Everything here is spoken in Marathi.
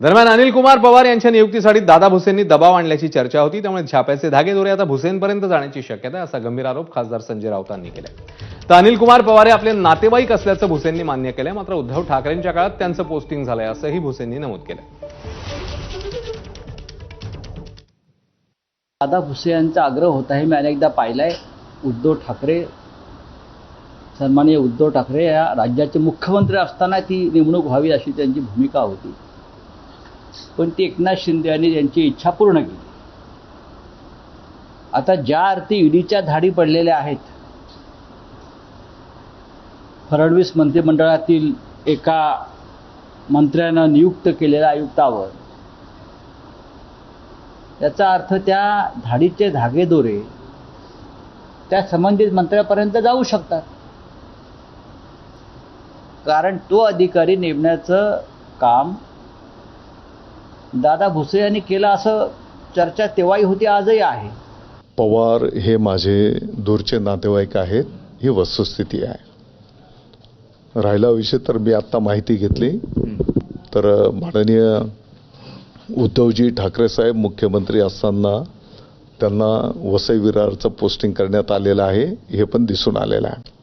दरम्यान अनिल कुमार पवार यांच्या नियुक्तीसाठी दादा भुसेंनी दबाव आणल्याची चर्चा होती त्यामुळे छाप्याचे धागेदोरे आता भुसेंपर्यंत जाण्याची शक्यता आहे असा गंभीर आरोप खासदार संजय राऊतांनी केला तर अनिल कुमार पवार हे आपले नातेवाईक असल्याचं भुसेंनी मान्य केलंय मात्र उद्धव ठाकरेंच्या काळात त्यांचं पोस्टिंग झालंय असंही भुसेंनी नमूद केलं दादा भुसे यांचा आग्रह होता हे मी अनेकदा पाहिलाय. उद्धव ठाकरे सन्माननीय उद्धव ठाकरे या राज्याचे मुख्यमंत्री असताना ती नेमणूक व्हावी अशी त्यांची भूमिका होती. पण ती एकनाथ शिंदे यांनी त्यांची इच्छा पूर्ण केली. आता ज्या अर्थी ईडीच्या धाडी पडलेल्या आहेत फडणवीस मंत्रिमंडळातील एका मंत्र्यानं नियुक्त केलेल्या आयुक्तावर याचा अर्थ त्या धाडीचे धागेदोरे त्या संबंधित मंत्र्यापर्यंत जाऊ शकतात. कारण तो अधिकारी नेमण्याचं काम दादा भुसे यांनी केलं असं चर्चा तेव्हाही होती आजही आहे. पवार हे माझे दूरचे नातेवाईक आहेत ही वस्तुस्थिती आहे. राहिला विषय तर मी आत्ता माहिती घेतली. तर माननीय उद्धवजी ठाकरे साहेब मुख्यमंत्री असताना त्यांना वसई विरारचं पोस्टिंग करण्यात आलेलं आहे हे पण दिसून आलेलं आहे.